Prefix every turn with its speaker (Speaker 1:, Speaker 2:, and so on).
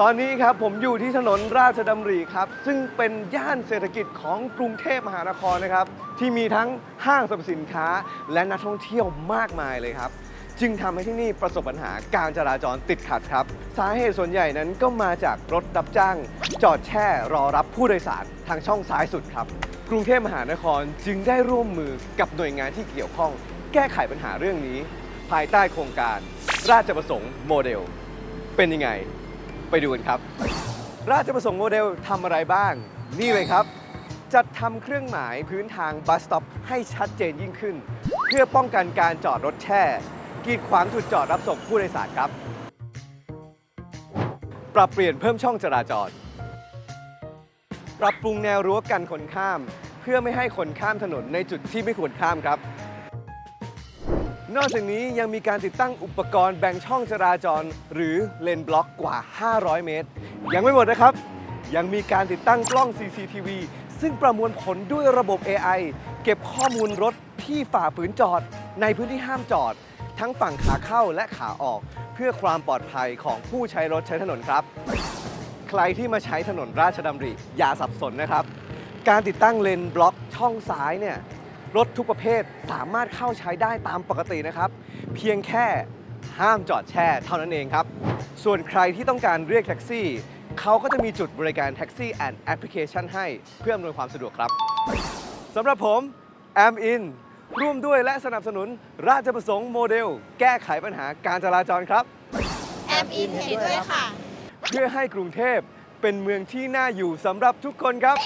Speaker 1: ตอนนี้ครับผมอยู่ที่ถนนราชดำริครับ ซึ่งเป็นย่านเศรษฐกิจของกรุงเทพมหานครนะครับ ที่มีทั้งห้างสรรพสินค้า และนักท่องเที่ยวมากมายเลยครับ จึงทำให้ที่นี่ประสบปัญหาการจราจรติดขัดครับ สาเหตุส่วนใหญ่นั้นก็มาจากรถรับจ้าง จอดแช่รอรับผู้โดยสารทางช่องซ้ายสุดครับ กรุงเทพมหานครจึงได้ร่วมมือกับหน่วยงานที่เกี่ยวข้อง แก้ไขปัญหาเรื่องนี้ ภายใต้โครงการ ราชประสงค์โมเดล เป็นยังไง ไปดูกันครับ ราชประสงค์โมเดลทำอะไรบ้าง นี่เลยครับ จัดทำเครื่องหมายพื้นทางบัสสต็อปให้ชัดเจนยิ่งขึ้น เพื่อป้องกันการจอดรถแช่ กีดขวางจุดจอดรับส่งผู้โดยสารครับ ปรับเปลี่ยนเพิ่มช่องจราจร ปรับปรุงแนวรั้วกันคนข้าม เพื่อไม่ให้คนข้ามถนนในจุดที่ไม่ควรข้ามครับ นอกจากนี้ยังมีการติดตั้งอุปกรณ์แบ่งช่องจราจร หรือเลนบล็อกกว่า 500 เมตร ยังไม่หมดนะครับ ยังมีการติดตั้งกล้อง CCTV ซึ่งประมวลผลด้วยระบบ AI เก็บข้อมูลรถที่ฝ่าฝืนจอด ในพื้นที่ห้ามจอด ทั้งฝั่งขาเข้าและขาออก เพื่อความปลอดภัยของผู้ใช้รถใช้ถนนครับ ใครที่มาใช้ถนนราชดำริอย่าสับสนนะครับ การติดตั้งเลนบล็อกช่องซ้ายเนี่ย รถทุกประเภทสามารถเข้าใช้ได้ตามปกตินะครับ เพียงแค่ห้ามจอดแช่เท่านั้นเองครับ ส่วนใครที่ต้องการเรียกแท็กซี่ เขาก็จะมีจุดบริการแท็กซี่แอนด์แอปพลิเคชันให้เพื่ออำนวยความสะดวกครับสำหรับผมแอมอินร่วมด้วยและสนับสนุนราชประสงค์โมเดล แก้ไขปัญหาการจราจรครับ
Speaker 2: แอมอินเห็นด้วยค่ะ
Speaker 1: เพื่อให้กรุงเทพเป็นเมืองที่น่าอยู่สำหรับทุกคนครับ